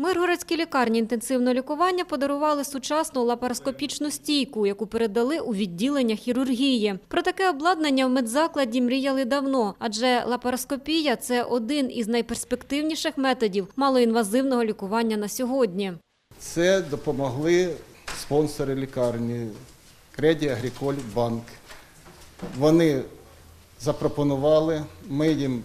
Миргородській лікарні інтенсивного лікування подарували сучасну лапароскопічну стійку, яку передали у відділення хірургії. Про таке обладнання в медзакладі мріяли давно, адже лапароскопія – це один із найперспективніших методів малоінвазивного лікування на сьогодні. Це допомогли спонсори лікарні Креді Агріколь Банк. Вони запропонували, ми їм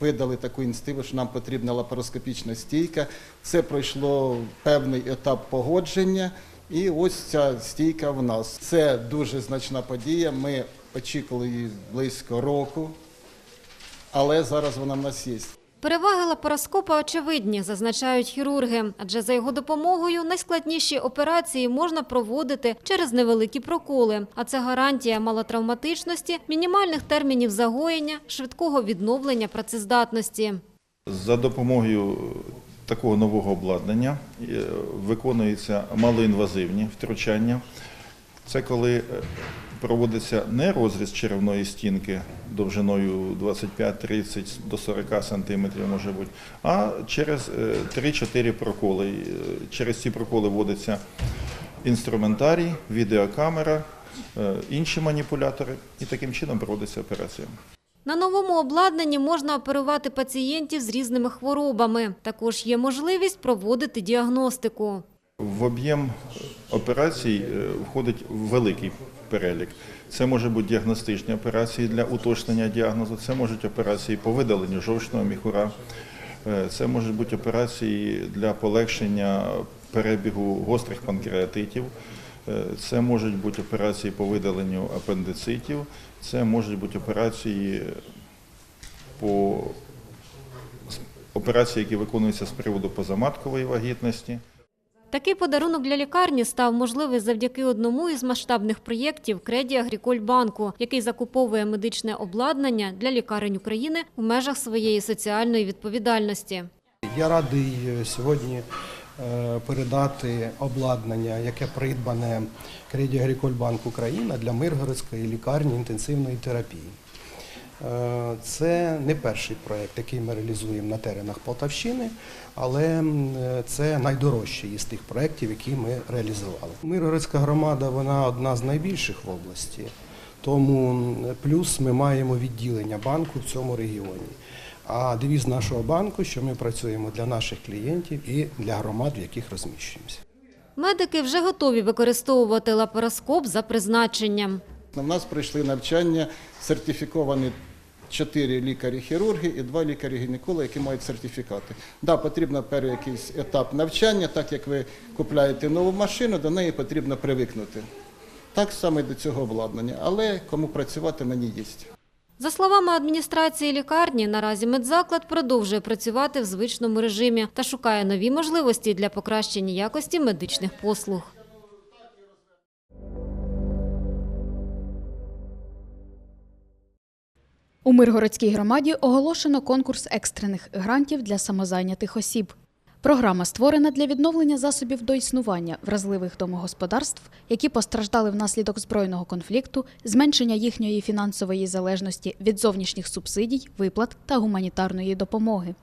видали таку ініціативу, що нам потрібна лапароскопічна стійка. Це пройшло певний етап погодження, і ось ця стійка в нас. Це дуже значна подія. Ми очікували її близько року, але зараз вона в нас є. Переваги лапароскопа очевидні, зазначають хірурги, адже за його допомогою найскладніші операції можна проводити через невеликі проколи. А це гарантія малотравматичності, мінімальних термінів загоєння, швидкого відновлення працездатності. За допомогою такого нового обладнання е, виконуються малоінвазивні втручання. Це коли е, проводиться не розріз черевної стінки довжиною 25-30 до 40 см може бути, а через е, 3-4 проколи. Е, Через ці проколи вводиться інструментарій, відеокамера, е, інші маніпулятори, і таким чином проводиться операція. На новому обладнанні можна оперувати пацієнтів з різними хворобами. Також є можливість проводити діагностику. В об'єм операцій е, входить великий перелік. Це може бути діагностичні операції для уточнення діагнозу, це можуть операції по видаленню жовчного міхура, е, це можуть бути операції для полегшення перебігу гострих панкреатитів, е, це можуть бути операції по видаленню апендицитів, це можуть бути операції по операції, які виконуються з приводу позаматкової вагітності. Такий подарунок для лікарні став можливий завдяки одному із масштабних проєктів Креді Агріколь Банку, який закуповує медичне обладнання для лікарень України у межах своєї соціальної відповідальності. Я радий е, сьогодні е, передати обладнання, яке придбане Креді Агріколь Банк Україна для Миргородської лікарні інтенсивної терапії. Е, Це не перший проєкт, який ми реалізуємо на теренах Полтавщини, але е, це найдорожчий із тих проєктів, які ми реалізували. Миргородська громада вона одна з найбільших в області, тому плюс ми маємо відділення банку в цьому регіоні. А девіз нашого банку, що ми працюємо для наших клієнтів і для громад, в яких розміщуємося. Медики вже готові використовувати лапароскоп за призначенням. У нас пройшли навчання сертифіковані чотири лікарі-хірурги і два лікарі-гінекологи, які мають сертифікати. Да, потрібно перший якийсь етап навчання, так як ви купляєте нову машину, до неї потрібно привикнути. Так само і до цього обладнання, але кому працювати ній є. За словами адміністрації лікарні, наразі медзаклад продовжує працювати в звичному режимі та шукає нові можливості для покращення якості медичних послуг. У Миргородській громаді оголошено конкурс екстрених грантів для самозайнятих осіб. Програма створена для відновлення засобів до існування вразливих домогосподарств, які постраждали внаслідок збройного конфлікту, зменшення їхньої фінансової залежності від зовнішніх субсидій, виплат та гуманітарної допомоги.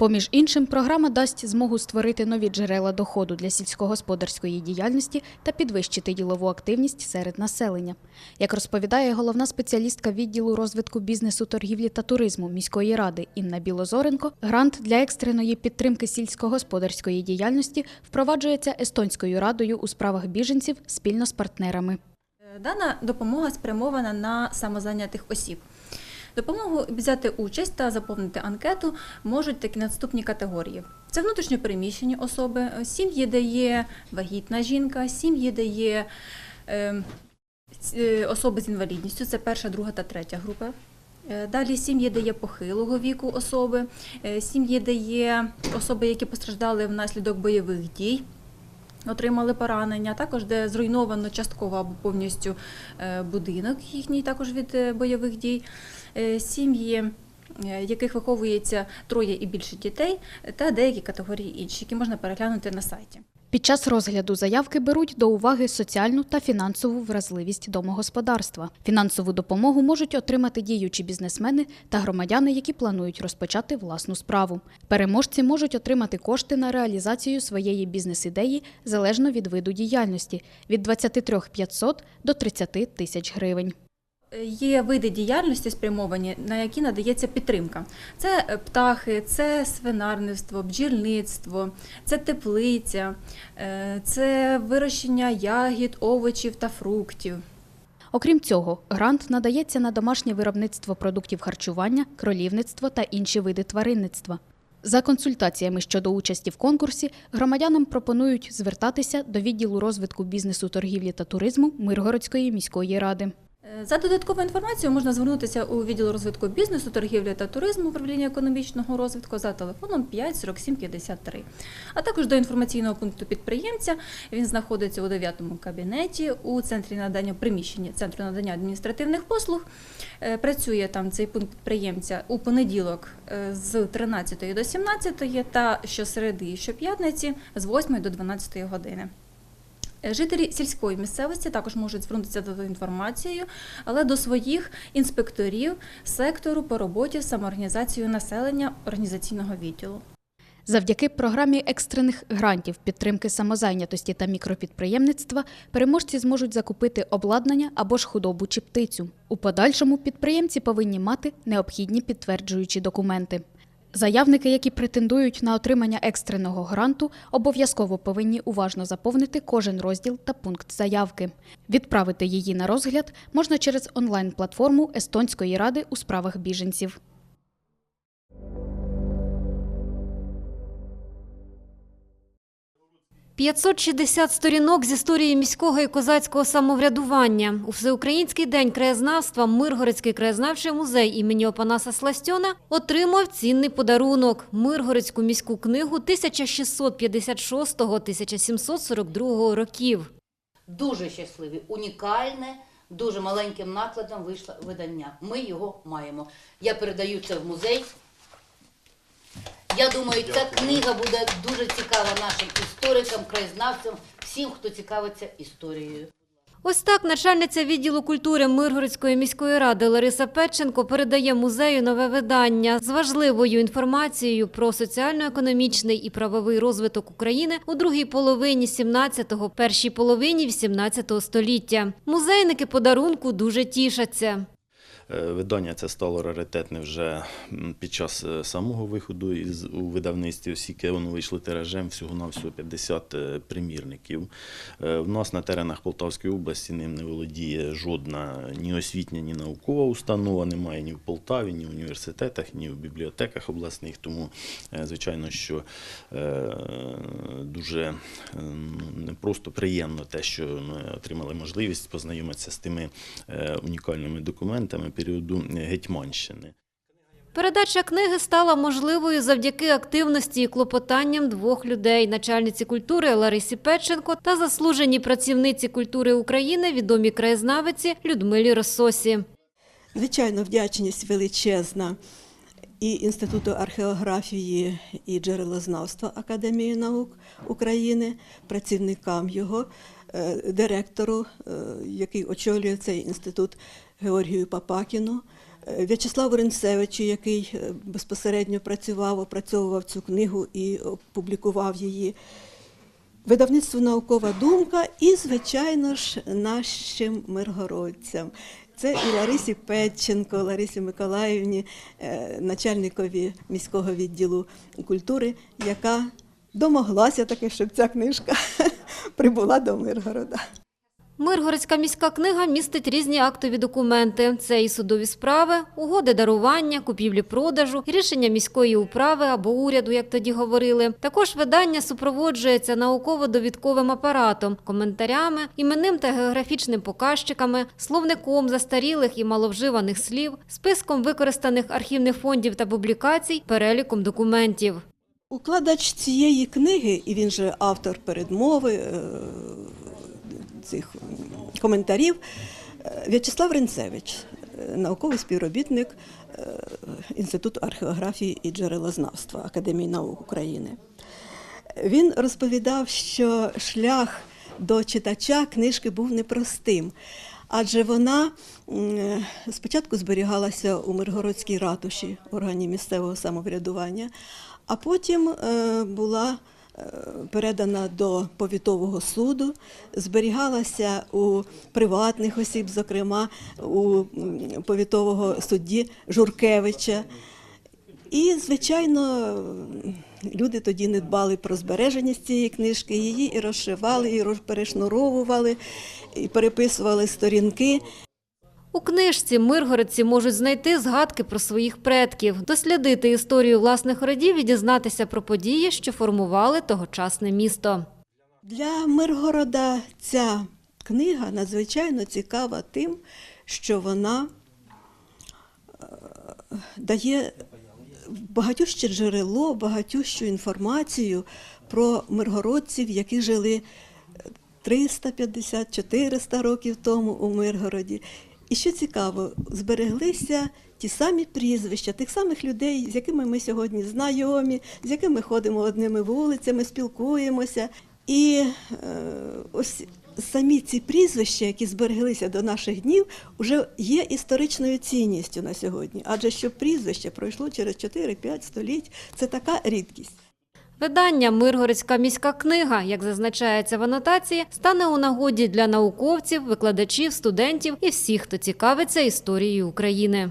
Поміж іншим, програма дасть змогу створити нові джерела доходу для сільськогосподарської діяльності та підвищити ділову активність серед населення. Як розповідає головна спеціалістка відділу розвитку бізнесу, торгівлі та туризму міської ради Інна Білозоренко, грант для екстреної підтримки сільськогосподарської діяльності впроваджується Естонською радою у справах біженців спільно з партнерами. Дана допомога спрямована на самозайнятих осіб. Допомогу взяти участь та заповнити анкету можуть такі наступні категорії: це внутрішньопереміщені особи, сім'ї, де є вагітна жінка, сім'ї, де є е, е, особи з інвалідністю, це перша, друга та третя група. Е, Далі сім'ї, де є похилого віку особи, е, сім'ї, де є особи, які постраждали внаслідок бойових дій, отримали поранення, також де зруйновано частково або повністю е, будинок їхній також від е, бойових дій. Е, Сім'ї яких виховується троє і більше дітей, та деякі категорії інші, які можна переглянути на сайті. Під час розгляду заявки беруть до уваги соціальну та фінансову вразливість домогосподарства. Фінансову допомогу можуть отримати діючі бізнесмени та громадяни, які планують розпочати власну справу. Переможці можуть отримати кошти на реалізацію своєї бізнес-ідеї залежно від виду діяльності від 23 500 до 30 тисяч гривень. Є види діяльності спрямовані, на які надається підтримка. Це е, птахи, це свинарництво, бджільництво, це теплиця, е, це вирощення ягід, овочів та фруктів. Окрім цього, грант надається на домашнє виробництво продуктів харчування, кролівництво та інші види тваринництва. За консультаціями щодо участі в конкурсі громадянам пропонують звертатися до відділу розвитку бізнесу, торгівлі та туризму Миргородської міської ради. Е, За додатковою інформацією можна звернутися у відділ розвитку бізнесу, торгівлі та туризму управління економічного розвитку за телефоном 5 47 53. А також до інформаційного пункту підприємця. Він знаходиться у 9 кабінеті у центрі надання приміщення центру надання адміністративних послуг. Е, Працює там цей пункт підприємця у понеділок е, з 13 до 17 та щосереди і щоп'ятниці з 8 до 12 години. Е, Жителі сільської місцевості також можуть звернутися за інформацією, але до своїх інспекторів сектору по роботі з самоорганізацією населення організаційного відділу. Завдяки програмі екстрених грантів підтримки самозайнятості та мікропідприємництва переможці зможуть закупити обладнання або ж худобу чи птицю. У подальшому підприємці повинні мати необхідні підтверджуючі документи. Заявники, які претендують на отримання екстреного гранту, обов'язково повинні уважно заповнити кожен розділ та пункт заявки. Відправити її на розгляд можна через онлайн-платформу Естонської ради у справах біженців. – 560 сторінок з історії міського і козацького самоврядування. У Всеукраїнський день краєзнавства Миргородський краєзнавчий музей імені Опанаса Сластьона отримав цінний подарунок – Миргородську міську книгу 1666-1742 років. Дуже щасливі, унікальне, дуже маленьким накладом вийшло видання. Ми його маємо. Я передаю це в музей. Я думаю, ця книга буде дуже цікава нашим історикам, краєзнавцям, всім, хто цікавиться історією. Ось так начальниця відділу культури Миргородської міської ради Лариса Петченко передає музею нове видання з важливою інформацією про соціально-економічний і правовий розвиток України у другій половині 17-го, першій половині 18 століття. Музейники подарунку дуже тішаться. Е, Видання це стало раритетне вже під час е, самого виходу із у видавництві, оскільки воно вийшло тиражем всього на всього 50 е, примірників. В нас на теренах Полтавської області ним не володіє жодна ні освітня, ні наукова установа, немає ні в Полтаві, ні в університетах, ні в бібліотеках обласних. Тому, звичайно, що дуже просто приємно те, що ми отримали можливість познайомитися з тими унікальними документами періоду Гетьманщини. Передача книги стала можливою завдяки активності і клопотанням двох людей – начальниці культури Ларисі Петченко та заслуженій працівниці культури України, відомій краєзнавиці Людмилі Рососі. Звичайно, вдячність величезна і Інституту археографії і джерелознавства Академії наук України, працівникам його, е, директору, е, який очолює цей інститут Георгію Папакіну, е, В'ячеславу Ринцевичу, який е, безпосередньо працював, опрацьовував цю книгу і опублікував її. Видавництво наукова думка і, звичайно ж, нашим миргородцям. Це і Ларисі Петченко, Ларисі Миколаївні, е, начальникові міського відділу культури, яка домоглася таки, щоб ця книжка прибула до Миргорода. Миргородська міська книга містить різні актові документи. Це і судові справи, угоди дарування, купівлі-продажу, рішення міської управи або уряду, як тоді говорили. Також видання супроводжується науково-довідковим апаратом, коментарями, іменним та географічним показчиками, словником застарілих і маловживаних слів, списком використаних архівних фондів та публікацій, переліком документів. Укладач цієї книги, і він же автор передмови е, цих коментарів, е, В'ячеслав Ринцевич. е, науковий співробітник е, Інституту археографії і джерелознавства Академії наук України. Він розповідав, що шлях до читача книжки був непростим, адже вона спочатку зберігалася у Миргородській ратуші, органі місцевого самоврядування, а потім була передана до повітового суду, зберігалася у приватних осіб, зокрема у повітового судді Журкевича. І, звичайно, люди тоді не дбали про збереженість цієї книжки, її і розшивали, і перешнуровували, і переписували сторінки. У книжці миргородці можуть знайти згадки про своїх предків, дослідити історію власних родів і дізнатися про події, що формували тогочасне місто. Для Миргорода ця книга надзвичайно цікава тим, що вона е, дає багатюще джерело, багатющу інформацію про миргородців, які жили 350-400 років тому у Миргороді. І що цікаво, збереглися ті самі прізвища тих самих людей, з якими ми сьогодні знайомі, з якими ходимо одними вулицями, спілкуємося. І е, ось самі ці прізвища, які збереглися до наших днів, вже є історичною цінністю на сьогодні. Адже щоб прізвище пройшло через 4-5 століть, це така рідкість. Видання Миргородська міська книга, як зазначається в анотації, стане у нагоді для науковців, викладачів, студентів і всіх, хто цікавиться історією України.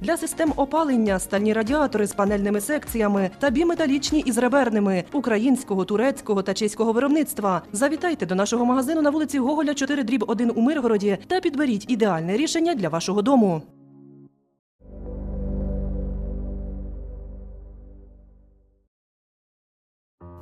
для систем опалення, стальні радіатори з панельними секціями та біметалічні із реберними українського, турецького та чеського виробництва. Завітайте до нашого магазину на вулиці Гоголя 4 дріб 1 у Миргороді та підберіть ідеальне рішення для вашого дому.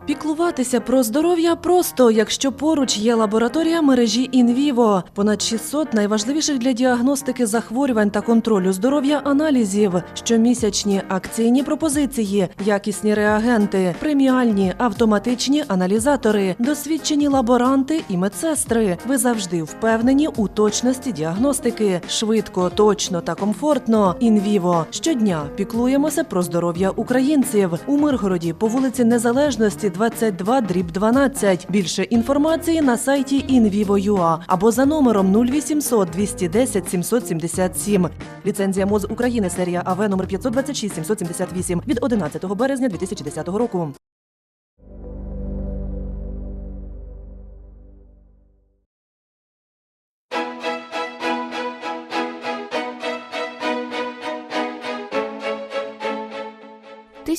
Піклуватися про здоров'я просто, якщо поруч є лабораторія мережі Інвіво. Понад 600 найважливіших для діагностики захворювань та контролю здоров'я аналізів, щомісячні акційні пропозиції, якісні реагенти, преміальні автоматичні аналізатори, досвідчені лаборанти і медсестри. Ви завжди впевнені у точності діагностики. Швидко, точно та комфортно. Інвіво щодня піклуємося про здоров'я українців у Миргороді по вулиці Незалежності 22 дріб 12. Більше інформації на сайті invivo.ua або за номером 0800 210 777. Ліцензія МОЗ України серія АВ номер 526 778 від 11 березня 2010 року. –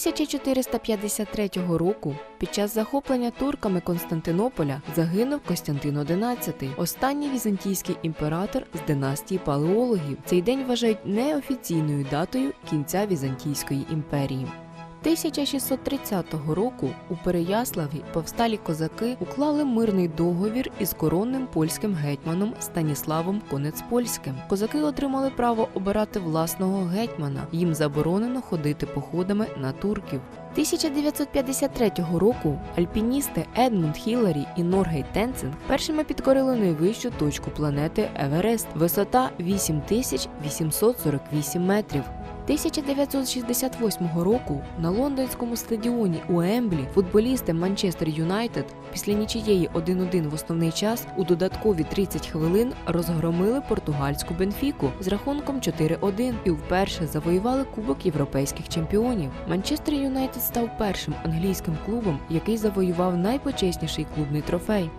1453 року під час захоплення турками Константинополя загинув Костянтин XI, останній візантійський імператор з династії палеологів. Цей день вважають неофіційною датою кінця Візантійської імперії. 1630 року у Переяславі повсталі козаки уклали мирний договір із коронним польським гетьманом Станіславом Конецпольським. Козаки отримали право обирати власного гетьмана. Їм заборонено ходити походами на турків. 1953 року альпіністи Едмунд Хіларі і Норгей Тенцинг першими підкорили найвищу точку планети Еверест, висота 8848 метрів. 1968 року на лондонському стадіоні у Емблі футболісти Манчестер Юнайтед після нічиєї 1-1 в основний час у додаткові 30 хвилин розгромили португальську Бенфіку з рахунком 4-1 і вперше завоювали Кубок європейських чемпіонів. Манчестер Юнайтед став першим англійським клубом, який завоював найпочесніший клубний трофей.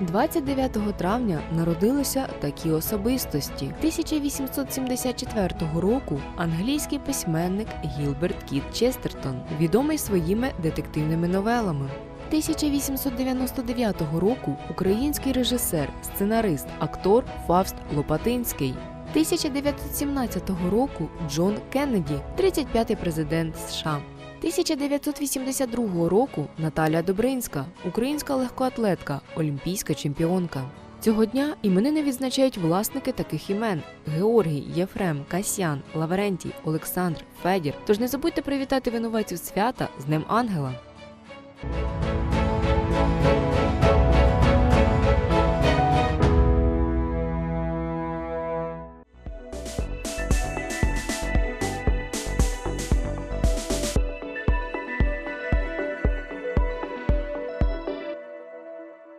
29 травня народилися такі особистості. 1874 року англійський письменник Гілберт Кіт Честертон, відомий своїми детективними новелами. 1899 року український режисер, сценарист, актор Фавст Лопатинський. 1917 року Джон Кеннеді, 35-й президент США. 1982 року Наталія Добринська, українська легкоатлетка, олімпійська чемпіонка. Цього дня іменини відзначають власники таких імен: Георгій, Єфрем, Касьян, Лаврентій, Олександр, Федір. Тож не забудьте привітати винуватців свята з Днем Ангела.